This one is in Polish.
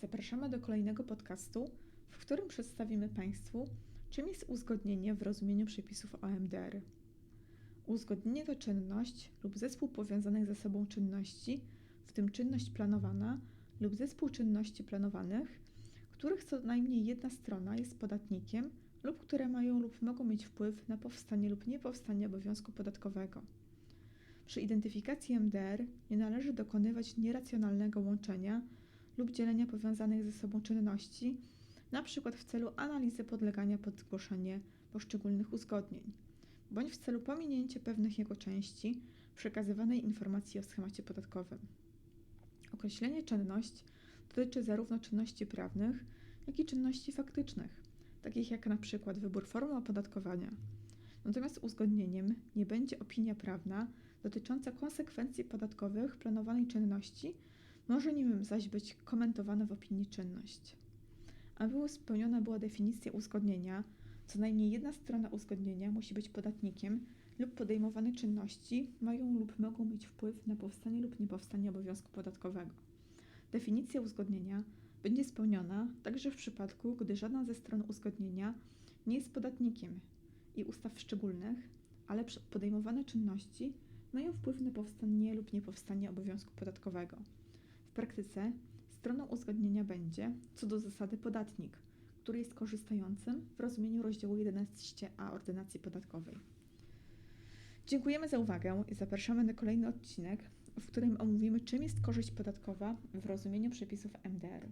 Zapraszamy do kolejnego podcastu, w którym przedstawimy Państwu, czym jest uzgodnienie w rozumieniu przepisów OMDR. Uzgodnienie to czynność lub zespół powiązanych ze sobą czynności, w tym czynność planowana lub zespół czynności planowanych, których co najmniej jedna strona jest podatnikiem lub które mają lub mogą mieć wpływ na powstanie lub niepowstanie obowiązku podatkowego. Przy identyfikacji MDR nie należy dokonywać nieracjonalnego łączenia lub dzielenia powiązanych ze sobą czynności, np. w celu analizy podlegania pod zgłoszenie poszczególnych uzgodnień, bądź w celu pominięcia pewnych jego części przekazywanej informacji o schemacie podatkowym. Określenie czynność dotyczy zarówno czynności prawnych, jak i czynności faktycznych, takich jak np. wybór formy opodatkowania. Natomiast uzgodnieniem nie będzie opinia prawna dotycząca konsekwencji podatkowych planowanej czynności, może nim zaś być komentowana w opinii czynność. Aby spełniona była definicja uzgodnienia, co najmniej jedna strona uzgodnienia musi być podatnikiem lub podejmowane czynności mają lub mogą mieć wpływ na powstanie lub niepowstanie obowiązku podatkowego. Definicja uzgodnienia będzie spełniona także w przypadku, gdy żadna ze stron uzgodnienia nie jest podatnikiem i ustaw szczególnych, ale podejmowane czynności mają wpływ na powstanie lub niepowstanie obowiązku podatkowego. Praktyce stroną uzgodnienia będzie, co do zasady, podatnik, który jest korzystającym w rozumieniu rozdziału 11a Ordynacji Podatkowej. Dziękujemy za uwagę i zapraszamy na kolejny odcinek, w którym omówimy, czym jest korzyść podatkowa w rozumieniu przepisów MDR.